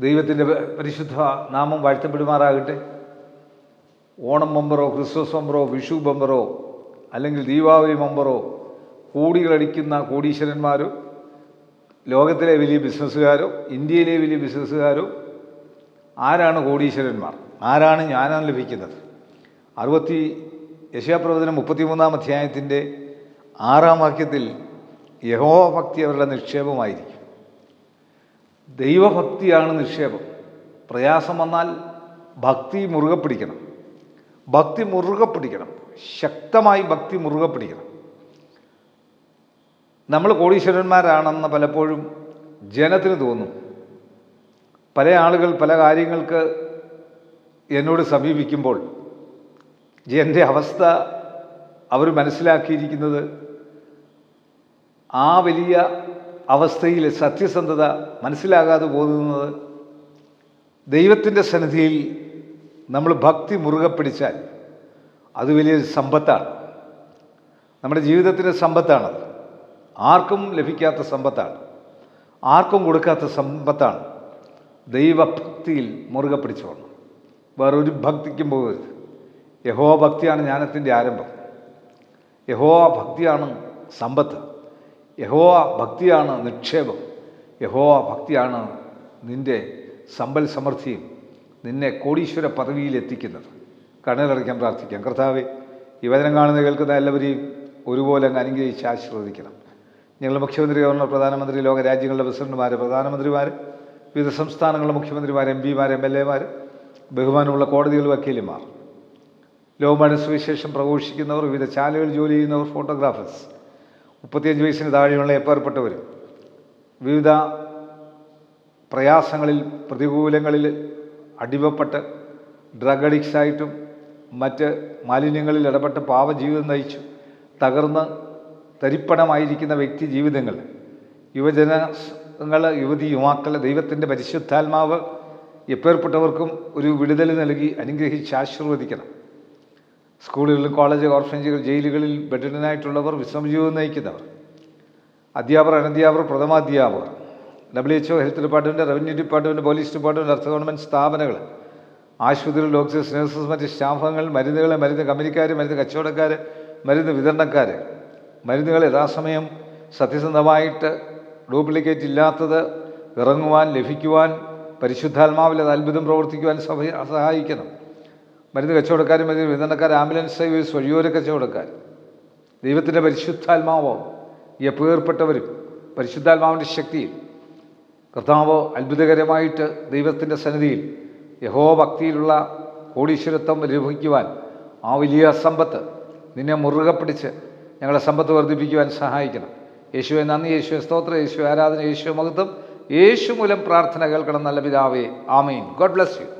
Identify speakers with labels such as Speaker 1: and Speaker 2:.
Speaker 1: ദൈവത്തിന്റെ പരിശുദ്ധ നാമം വാഴ്ത്തപ്പെടുമാറാകട്ടെ. ഓണം ബമ്പറോ ക്രിസ്മസ് ബമ്പറോ വിഷു ബമ്പറോ അല്ലെങ്കിൽ ദീപാവലി ബമ്പറോ കോടികളടിക്കുന്ന കോടീശ്വരന്മാരോ ലോകത്തിലെ വലിയ ബിസിനസ്സുകാരോ ഇന്ത്യയിലെ വലിയ ബിസിനസ്സുകാരോ ആരാണ് കോടീശ്വരന്മാർ? ആരാണ് ജ്ഞാനം ലഭിക്കുന്നത്? അറുപത്തി യശാപ്രവചനം മുപ്പത്തിമൂന്നാം അധ്യായത്തിന്റെ ആറാം വാക്യത്തിൽ യഹോഭക്തി അവരുടെ നിക്ഷേപമായിരിക്കും. ദൈവഭക്തിയാണ് നിക്ഷേപം. പ്രയാസം വന്നാൽ ഭക്തി മുറുകെ പിടിക്കണം. ഭക്തി മുറുകെ പിടിക്കണം. ശക്തമായി ഭക്തി മുറുകെ പിടിക്കണം. നമ്മൾ കോടീശ്വരന്മാരാണെന്ന് പലപ്പോഴും ജനത്തിന് തോന്നും. പല ആളുകൾ പല കാര്യങ്ങൾക്ക് എന്നോട് സമീപിക്കുമ്പോൾ എന്റെ അവസ്ഥ അവർ മനസ്സിലാക്കിയിരിക്കുന്നത് ആ വലിയ അവസ്ഥയിൽ സത്യസന്ധത മനസ്സിലാകാതെ പോകുന്നത് ദൈവത്തിന്റെ സന്നിധിയിൽ നമ്മൾ ഭക്തി മുറുകെ പിടിച്ചാൽ അത് വലിയൊരു സമ്പത്താണ്. നമ്മുടെ ജീവിതത്തിന്റെ സമ്പത്താണത്. ആർക്കും ലഭിക്കാത്ത സമ്പത്താണ്. ആർക്കും കൊടുക്കാത്ത സമ്പത്താണ് ദൈവഭക്തിയിൽ മുറുകെ പിടിച്ചോണം വേറൊരു ഭക്തിക്കും പോകരുത്. യഹോ ഭക്തിയാണ് ജ്ഞാനത്തിന്റെ ആരംഭം. യഹോ ഭക്തിയാണ് സമ്പത്ത്. യഹോ ഭക്തിയാണ് നിക്ഷേപം. യഹോവ ഭക്തിയാണ് നിന്റെ സമ്പൽ സമൃദ്ധിയും നിന്നെ കോടീശ്വര പദവിയിലെത്തിക്കുന്നത് കണ്ണിലടയ്ക്കാൻ പ്രാർത്ഥിക്കാം. കർത്താവെ ഈ വചനം കാണുന്ന കേൾക്കുന്ന എല്ലാവരെയും ഒരുപോലെ അങ്ങ് അനുഗ്രഹിച്ച് ആശീർവദിക്കണം. ഞങ്ങൾ മുഖ്യമന്ത്രി ഗവർണർ പ്രധാനമന്ത്രി ലോക രാജ്യങ്ങളുടെ പ്രസിഡന്റുമാർ പ്രധാനമന്ത്രിമാർ വിവിധ സംസ്ഥാനങ്ങളുടെ മുഖ്യമന്ത്രിമാർ എം പിമാർ എം എൽ എമാർ ബഹുമാനമുള്ള കോടതികൾ വക്കീലുമാർ ലോകമാണ് സുവിശേഷം പ്രഘോഷിക്കുന്നവർ വിവിധ ചാനലുകളിൽ ജോലി ചെയ്യുന്നവർ ഫോട്ടോഗ്രാഫേഴ്സ് മുപ്പത്തിയഞ്ച് വയസ്സിന് താഴെയുള്ള ഏർപ്പാടുപ്പെട്ടവർ വിവിധ പ്രയാസങ്ങളിൽ പ്രതികൂലങ്ങളിൽ അടിമപ്പെട്ട് ഡ്രഗ് അഡിക്ട്സായിട്ടും മറ്റ് മാലിന്യങ്ങളിൽ ഇടപെട്ട് പാവജീവിതം നയിച്ചു തകർന്ന് തരിപ്പണമായിരിക്കുന്ന വ്യക്തി ജീവിതങ്ങൾ യുവജനങ്ങൾ യുവതി യുവാക്കൾ ദൈവത്തിന്റെ പരിശുദ്ധാത്മാവ് എപ്പേർപ്പെട്ടവർക്കും ഒരു വിടുതൽ നൽകി അനുഗ്രഹിച്ച് ആശീർവദിക്കണം. സ്കൂളുകളിൽ കോളേജ് ഓർഫനേജുകൾ ജയിലുകളിൽ ബെഡിനായിട്ടുള്ളവർ വിശ്രമജീവിതം നയിക്കുന്നവർ. അധ്യാപകർ അനധ്യാപകർ പ്രഥമാധ്യാപകർ W H O health department revenue department police department അർത്ഥ ഗവൺമെന്റ് സ്ഥാപനങ്ങൾ ആശുപത്രികൾ ഡോക്ടേഴ്സ് നഴ്സസ് മറ്റ് സ്റ്റാഫുകൾ മരുന്നുകൾ മരുന്ന് കമ്പനിക്കാർ മരുന്ന് കച്ചവടക്കാർ മരുന്ന് വിതരണക്കാർ മരുന്നുകൾ യഥാസമയം സത്യസന്ധമായിട്ട് ഡ്യൂപ്ലിക്കേറ്റ് ഇല്ലാത്തത് ഇറങ്ങുവാൻ ലഭിക്കുവാൻ പരിശുദ്ധാത്മാവിൽ അത് അത്ഭുതം പ്രവർത്തിക്കുവാൻ സഹായിക്കണം. മരുന്ന് കച്ചവടക്കാർ മരുന്ന് വിതരണക്കാർ ആംബുലൻസ് സർവീസ് വഴിയോര കച്ചവടക്കാർ ദൈവത്തിന്റെ പരിശുദ്ധാത്മാവോ ഈ അപ്പേർപ്പെട്ടവരും പരിശുദ്ധാത്മാവിന്റെ ശക്തിയിൽ. കർത്താവ് അത്ഭുതകരമായിട്ട് ദൈവത്തിന്റെ സന്നിധിയിൽ യഹോ ഭക്തിയിലുള്ള കോടീശ്വരത്വം ലഭിക്കുവാൻ ആ വലിയ സമ്പത്ത് നിന്നെ മുറുകെ പിടിച്ച് ഞങ്ങളെ സമ്പത്ത് വർദ്ധിപ്പിക്കുവാൻ സഹായിക്കണം. യേശുവെ നന്ദി യേശുവെ സ്തോത്രം യേശു ആരാധന യേശു മഹത്വം യേശു മൂലം പ്രാർത്ഥന കേൾക്കണം നല്ല പിതാവേ. ആമീൻ. God bless you.